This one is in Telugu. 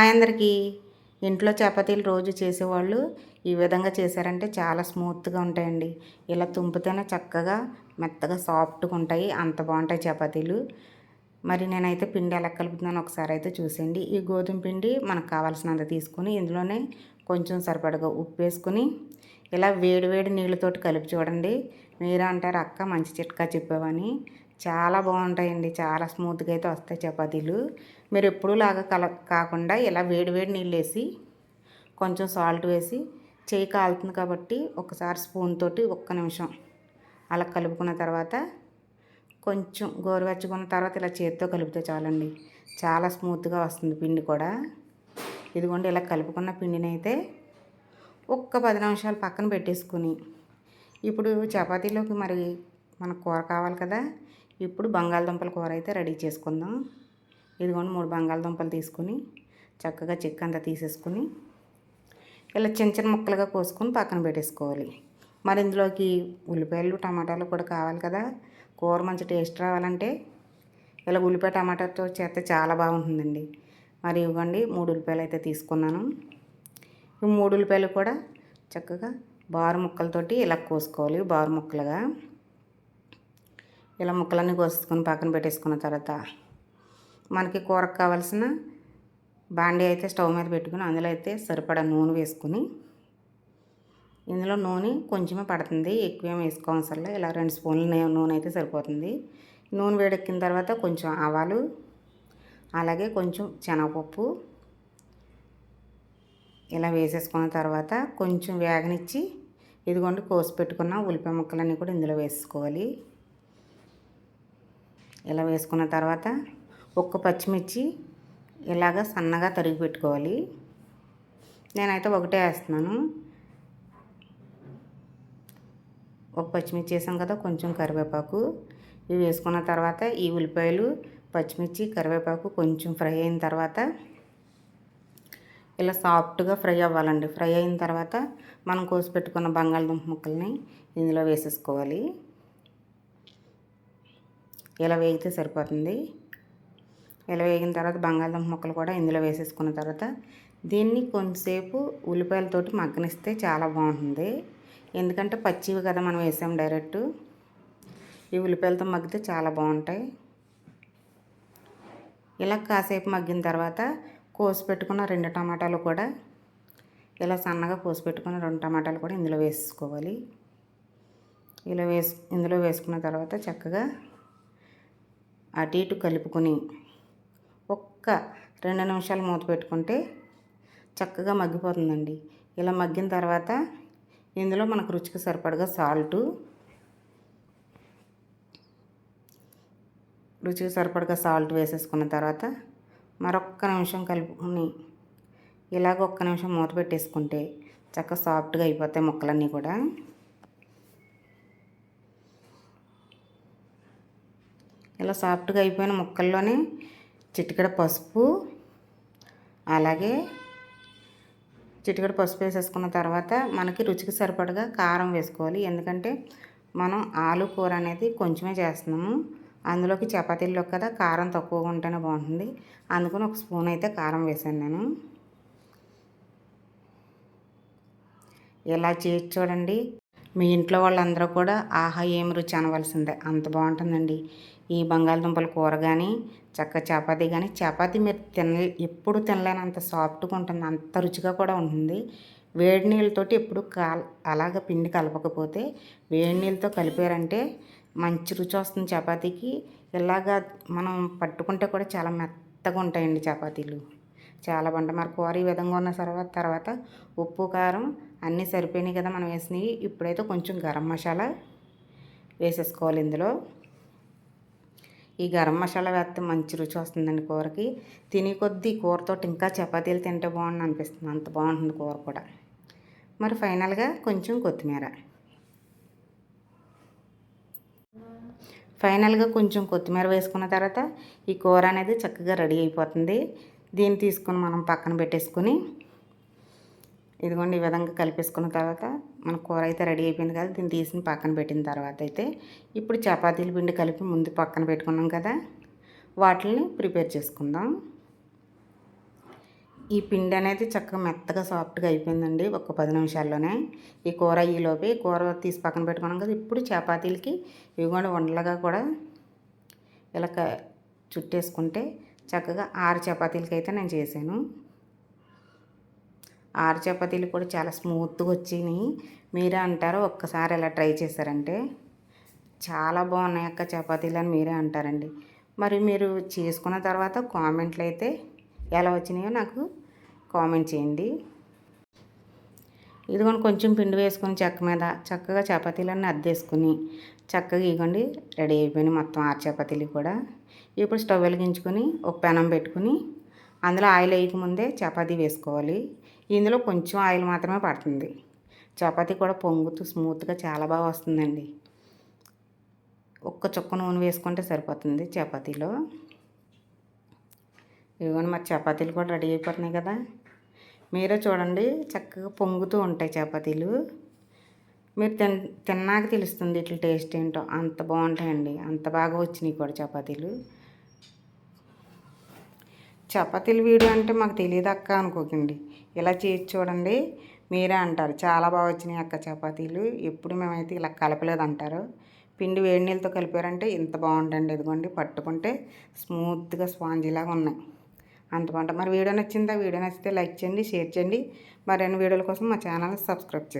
హాయ్ అందరికీ ఇంట్లో చపాతీలు రోజు చేసేవాళ్ళు ఈ విధంగా చేశారంటే చాలా స్మూత్గా ఉంటాయండి. ఇలా తుంపితేనే చక్కగా మెత్తగా సాఫ్ట్గా ఉంటాయి. అంత బాగుంటాయి చపాతీలు. మరి నేనైతే పిండి ఎలా కలుపుతున్నాను ఒకసారి అయితే చూసేయండి. ఈ గోధుమ పిండి మనకు కావాల్సినంత తీసుకుని ఇందులోనే కొంచెం సరిపడగా ఉప్పు వేసుకుని ఇలా వేడి వేడి నీళ్ళతోటి కలిపి చూడండి. మీరు అంటారు అక్క మంచి చిట్కా చెప్పావని. చాలా బాగుంటాయండి. చాలా స్మూత్గా అయితే వస్తాయి చపాతీలు. మీరు ఎప్పుడూ లాగా కల కాకుండా ఇలా వేడి వేడి నీళ్ళు వేసి కొంచెం సాల్ట్ వేసి చేయి కాలుతుంది కాబట్టి ఒకసారి స్పూన్ తోటి ఒక్క నిమిషం అలా కలుపుకున్న తర్వాత కొంచెం గోరువెచ్చుకున్న తర్వాత ఇలా చేతితో కలిపితే చాలండి. చాలా స్మూత్గా వస్తుంది పిండి కూడా. ఇదిగోండి ఇలా కలుపుకున్న పిండిని అయితే ఒక్క పది నిమిషాలు పక్కన పెట్టేసుకుని ఇప్పుడు చపాతీలోకి మరి మనకు కూర కావాలి కదా ఇప్పుడు బంగాళదుంపల కూర అయితే రెడీ చేసుకుందాం. ఇదిగోండి మూడు బంగాళదుంపలు తీసుకుని చక్కగా చిక్క అంతా తీసేసుకుని ఇలా చిన్న చిన్న ముక్కలుగా కోసుకొని పక్కన పెట్టేసుకోవాలి. మరి ఇందులోకి ఉల్లిపాయలు టమాటాలు కూడా కావాలి కదా. కూర మంచి టేస్ట్ రావాలంటే ఇలా ఉల్లిపాయ టమాటాతో చేస్తే చాలా బాగుంటుందండి. మరి ఇవ్వండి మూడు ఉల్లిపాయలు అయితే తీసుకున్నాను. ఈ మూడు ఉల్లిపాయలు కూడా చక్కగా బారు ముక్కలతోటి ఇలా కోసుకోవాలి బారు ముక్కలుగా. ఇలా ముక్కలన్నీ కోసుకొని పక్కన పెట్టేసుకున్న తర్వాత మనకి కూరకు కావాల్సిన బాండీ అయితే స్టవ్ మీద పెట్టుకుని అందులో అయితే సరిపడా నూనె వేసుకుని ఇందులో నూనె కొంచెమే పడుతుంది. ఎక్కువేం వేసుకోవసరం ఇలా రెండు స్పూన్లు నూనె అయితే సరిపోతుంది. నూనె వేడెక్కిన తర్వాత కొంచెం ఆవాలు అలాగే కొంచెం శనగపప్పు ఇలా వేసేసుకున్న తర్వాత కొంచెం వేగనిచ్చి ఇదిగోండి కోసి పెట్టుకున్న ఉల్లిపాయ ముక్కలన్నీ కూడా ఇందులో వేసుకోవాలి. ఇలా వేసుకున్న తర్వాత ఒక్క పచ్చిమిర్చి ఇలాగ సన్నగా తరిగి పెట్టుకోవాలి. నేనైతే ఒకటే వేస్తున్నాను. ఒక పచ్చిమిర్చి వేసాం కదా కొంచెం కరివేపాకు. ఇవి వేసుకున్న తర్వాత ఈ ఉల్లిపాయలు పచ్చిమిర్చి కరివేపాకు కొంచెం ఫ్రై అయిన తర్వాత ఇలా సాఫ్ట్గా ఫ్రై అవ్వాలండి. ఫ్రై అయిన తర్వాత మనం కోసి పెట్టుకున్న బంగాళదుంప ముక్కల్ని ఇందులో వేసేసుకోవాలి. ఇలా వేగితే సరిపోతుంది. ఇలా వేగిన తర్వాత బంగాళదుంప ముక్కలు కూడా ఇందులో వేసేసుకున్న తర్వాత దీన్ని కొంతసేపు ఉల్లిపాయలతోటి మగ్గనిస్తే చాలా బాగుంటుంది. ఎందుకంటే పచ్చివి కదా మనం వేసాం డైరెక్ట్. ఈ ఉల్లిపాయలతో మగ్గితే చాలా బాగుంటాయి. ఇలా కాసేపు మగ్గిన తర్వాత కోసి పెట్టుకున్న రెండు టమాటాలు కూడా ఇలా సన్నగా కోసి పెట్టుకున్న రెండు టమాటాలు కూడా ఇందులో వేసుకోవాలి. ఇలా వేసు ఇందులో వేసుకున్న తర్వాత చక్కగా అటు ఇటు కలుపుకొని ఒక్క రెండు నిమిషాలు మూత పెట్టుకుంటే చక్కగా మగ్గిపోతుందండి. ఇలా మగ్గిన తర్వాత ఇందులో మనకు రుచికి సరిపడగా సాల్టు రుచికి సరిపడగా సాల్ట్ వేసేసుకున్న తర్వాత మరొక్క నిమిషం కలుపుకొని ఇలాగ ఒక్క నిమిషం మూత పెట్టేసుకుంటే చక్కగా సాఫ్ట్గా అయిపోతాయి ముక్కలన్నీ కూడా. ఇలా సాఫ్ట్గా అయిపోయిన ముక్కల్లోనే చిటికడ పసుపు అలాగే చిటికడ పసుపు వేసేసుకున్న తర్వాత మనకి రుచికి సరిపడగా కారం వేసుకోవాలి. ఎందుకంటే మనం ఆలు కూర అనేది కొంచెమే చేస్తున్నాము. అందులోకి చపాతీల్లో కదా కారం తక్కువగా ఉంటేనే బాగుంటుంది. అందుకని ఒక స్పూన్ అయితే కారం వేసాను నేను. ఇలా చేసి చూడండి. మీ ఇంట్లో వాళ్ళందరూ కూడా ఆహా ఏం రుచి అనవలసిందే. అంత బాగుంటుందండి. ఈ బంగాళదుంపల కూర కానీ చక్క చపాతీ కానీ చపాతీ మీరు తిన ఎప్పుడు తినలేనంత సాఫ్ట్గా ఉంటుంది అంత రుచిగా కూడా ఉంటుంది. వేడి నీళ్ళతోటి ఎప్పుడు కాల్ అలాగ పిండి కలపకపోతే వేడి నీళ్ళతో కలిపారంటే మంచి రుచి వస్తుంది చపాతీకి. ఇలాగా మనం పట్టుకుంటే కూడా చాలా మెత్తగా ఉంటాయండి చపాతీలు. చాలా బాగుంటాయి మరి కూర ఈ విధంగా ఉన్న తర్వాత తర్వాత ఉప్పు కారం అన్నీ సరిపోయినాయి కదా మనం వేసినవి. ఇప్పుడైతే కొంచెం గరం మసాలా వేసేసుకోవాలి ఇందులో. ఈ గరం మసాలా వేస్తే మంచి రుచి వస్తుందండి కూరకి. తినే కొద్దీ కూరతో ఇంకా చపాతీలు తింటే బాగుంది అనిపిస్తుంది. అంత బాగుంటుంది కూర కూడా. మరి ఫైనల్గా కొంచెం కొత్తిమీర. ఫైనల్గా కొంచెం కొత్తిమీర వేసుకున్న తర్వాత ఈ కూర అనేది చక్కగా రెడీ అయిపోతుంది. దీన్ని తీసుకొని మనం పక్కన పెట్టేసుకొని ఇదిగోండి ఈ విధంగా కలిపేసుకున్న తర్వాత మన కూర అయితే రెడీ అయిపోయింది కదా దీన్ని తీసి పక్కన పెట్టిన తర్వాత అయితే ఇప్పుడు చపాతీల పిండి కలిపి ముందు పక్కన పెట్టుకున్నాం కదా వాటిని ప్రిపేర్ చేసుకుందాం. ఈ పిండి అనేది చక్కగా మెత్తగా సాఫ్ట్గా అయిపోయిందండి ఒక పది నిమిషాల్లోనే. ఈ కూర ఈలోపే కూర తీసి పక్కన పెట్టుకున్నాం కదా ఇప్పుడు చపాతీలకి ఇవి కూడా కూడా ఇలా చుట్టేసుకుంటే చక్కగా ఆరు చపాతీలకి అయితే నేను చేశాను. ఆరు చపాతీలు కూడా చాలా స్మూత్గా వచ్చినాయి. మీరే అంటారు? ఒక్కసారి ఇలా ట్రై చేశారంటే? చాలా బాగున్నాయి అక్క చపాతీలు అని మీరే అంటారండి. మరి మీరు చేసుకున్న తర్వాత కామెంట్లు అయితే ఎలా వచ్చినాయో నాకు కామెంట్ చేయండి. ఇదిగోండి కొంచెం పిండి వేసుకొని చెక్క మీద చక్కగా చపాతీలన్నీ అద్దేసుకుని చక్కగా ఇగోండి రెడీ అయిపోయినాయి మొత్తం ఆరు చపాతీలు కూడా. ఇప్పుడు స్టవ్ వెలిగించుకొని ఒక పెనం పెట్టుకుని అందులో ఆయిల్ వేయకముందే చపాతీ వేసుకోవాలి. ఇందులో కొంచెం ఆయిల్ మాత్రమే పడుతుంది. చపాతీ కూడా పొంగుతూ స్మూత్గా చాలా బాగా వస్తుందండి. ఒక్క చుక్క నూనె వేసుకుంటే సరిపోతుంది చపాతీలో. ఇదిగోండి మరి చపాతీలు కూడా రెడీ అయిపోతున్నాయి కదా. మీరే చూడండి చక్కగా పొంగుతూ ఉంటాయి చపాతీలు. మీరు తిన్ తిన్నాక తెలుస్తుంది ఇట్లా టేస్ట్ ఏంటో. అంత బాగుంటాయండి. అంత బాగా వచ్చినాయి కూడా చపాతీలు. చపాతీలు వీడియో అంటే మాకు తెలియదు అక్క అనుకోకండి. ఇలా చేసి చూడండి. మీరే అంటారు. చాలా బాగా వచ్చినాయి అక్క చపాతీలు. ఎప్పుడు మేమైతే ఇలా కలపలేదు అంటారు పిండి వేడి నీళ్ళతో కలిపారంటే ఇంత బాగుంటుంది ఇదిగోండి పట్టుకుంటే స్మూత్గా స్పాంజీలాగా ఉన్నాయి. అంత బాగుంటుంది. మరి వీడియో నచ్చిందా? వీడియో నచ్చితే లైక్ చేయండి షేర్ చేయండి. మరిన్ని వీడియోల కోసం మా ఛానల్ సబ్స్క్రైబ్ చేయండి